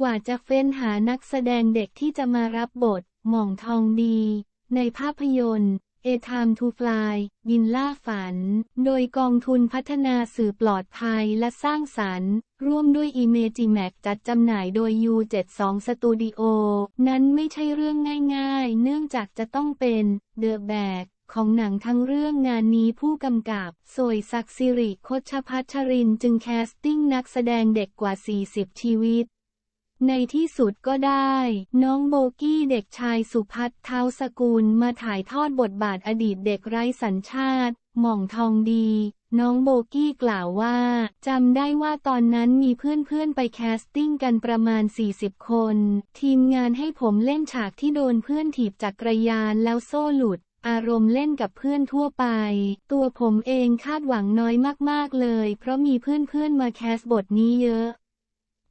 กว่าจะเฟ้นหานักแสดงเด็กที่จะมารับบท หม่องทองดี ในภาพยนตร์ A Time to Fly บินล่าฝัน โดยกองทุนพัฒนาสื่อปลอดภัยและสร้างสรรค์ ร่วมด้วย Imagimax จัดจำหน่ายโดย U72 Studio นั้นไม่ใช่เรื่องง่ายๆ เนื่องจากจะต้องเป็นเดอะแบกของหนังทั้งเรื่องงานนี้ผู้กำกับ สวยศักดิ์สิริโคชพัชรินจึงแคสติ้งนักแสดงเด็กกว่า 40 ชีวิต ในที่สุดก็ได้ น้องโบกี้เด็กชายสุพัฒน์เท้าสกุลมาถ่ายทอดบทบาทอดีตเด็กไร้สัญชาติ หม่องทองดี น้องโบกี้กล่าวว่าจำได้ว่าตอนนั้นมีเพื่อนๆไปแคสติ้งกันประมาณ 40 คน ทีมงานให้ผมเล่นฉากที่โดนเพื่อนถีบจักรยานแล้วโซ่หลุดอารมณ์เล่นกับเพื่อนทั่วไป ตัวผมเองคาดหวังน้อยมากๆเลย เพราะมีเพื่อนๆมาแคสบทนี้เยอะ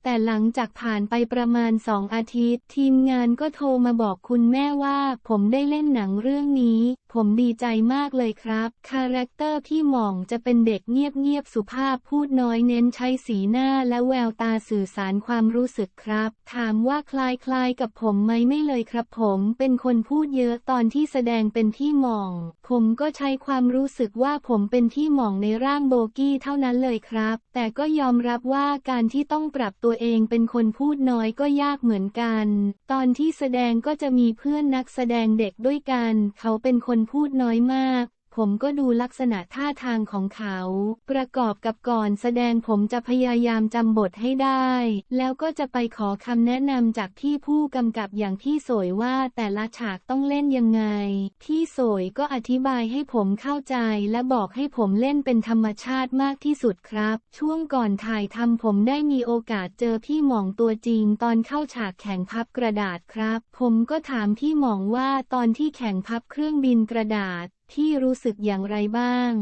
แต่หลังจากผ่านไปประมาณสองอาทิตย์ ทีมงานก็โทรมาบอกคุณแม่ว่า ผมได้เล่นหนังเรื่องนี้ ผมดีใจมากเลยครับ คาแรคเตอร์พี่หม่องจะเป็นเด็กเงียบๆสุภาพพูดน้อยเน้นใช้สีหน้าและแววตาสื่อสารความรู้สึกครับ ถามว่าคล้ายๆกับผมไหมไม่เลยครับ ผมเป็นคนพูดเยอะตอนที่แสดงเป็นพี่หม่อง ผมก็ใช้ความรู้สึกว่าผมเป็นพี่หม่องในร่างโบกี้เท่านั้นเลยครับ แต่ก็ยอมรับว่าการที่ต้องปรับตัวเองเป็นคนพูดน้อยก็ยากเหมือนกัน ตอนที่แสดงก็จะมีเพื่อนนักแสดงเด็กด้วยกัน เขาเป็นคนพูดน้อยมาก ผมก็ดูลักษณะท่าทางของเขา ประกอบกับก่อนแสดงผมจะพยายามจำบทให้ได้ แล้วก็จะไปขอคำแนะนำจากพี่ผู้กำกับอย่างพี่สวยว่าแต่ละฉากต้องเล่นยังไง พี่สวยก็อธิบายให้ผมเข้าใจและบอกให้ผมเล่นเป็นธรรมชาติมากที่สุดครับ ช่วงก่อนถ่ายทำผมได้มีโอกาสเจอพี่หมองตัวจริงตอนเข้าฉากแข่งพับกระดาษครับ ผมก็ถามพี่หมองว่าตอนที่แข่งพับเครื่องบินกระดาษ ที่รู้สึกอย่างไรบ้าง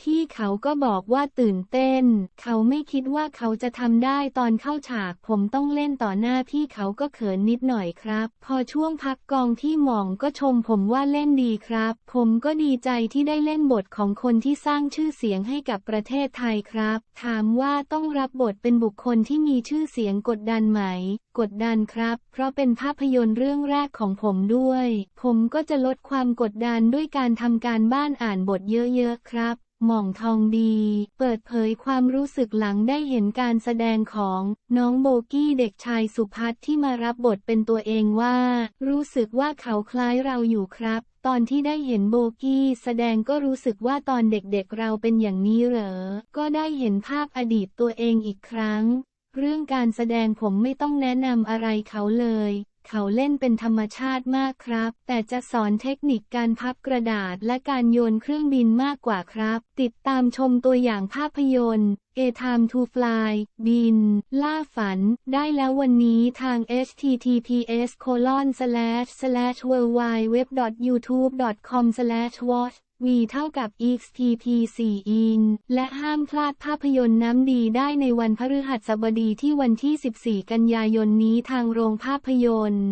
พี่เขาก็บอกว่าตื่นเต้น เขาไม่คิดว่าเขาจะทำได้ตอนเข้าฉาก ผมต้องเล่นต่อหน้าพี่เขาก็เขินนิดหน่อยครับ พอช่วงพักกองที่หมองก็ชมผมว่าเล่นดีครับ ผมก็ดีใจที่ได้เล่นบทของคนที่สร้างชื่อเสียงให้กับประเทศไทยครับ ถามว่าต้องรับบทเป็นบุคคลที่มีชื่อเสียงกดดันไหม กดดันครับ เพราะเป็นภาพยนตร์เรื่องแรกของผมด้วย ผมก็จะลดความกดดันด้วยการทำการบ้านอ่านบทเยอะๆครับ หม่องทองดี เปิดเผยความรู้สึกหลังได้เห็นการแสดงของน้องโบกี้เด็กชายสุพัฒน์ที่มารับบทเป็นตัวเองว่า รู้สึกว่าเขาคล้ายเราอยู่ครับ ตอนที่ได้เห็นโบกี้แสดงก็รู้สึกว่าตอนเด็กๆเราเป็นอย่างนี้เหรอ ก็ได้เห็นภาพอดีตตัวเองอีกครั้ง เรื่องการแสดงผมไม่ต้องแนะนำอะไรเขาเลย เขาเล่นเป็นธรรมชาติมากครับ แต่จะสอนเทคนิคการพับกระดาษและการโยนเครื่องบินมากกว่าครับ ติดตามชมตัวอย่างภาพยนตร์ A Time to Fly บิน ล่าฝัน ได้แล้ววันนี้ทาง https colon slash slash w w w youtube com slash watch v เท่ากับ xtp 4 in และห้ามพลาดภาพยนตร์น้ำดีได้ในวันพฤหัสบดีที่วันที่ 14 กันยายนนี้ทางโรงภาพยนตร์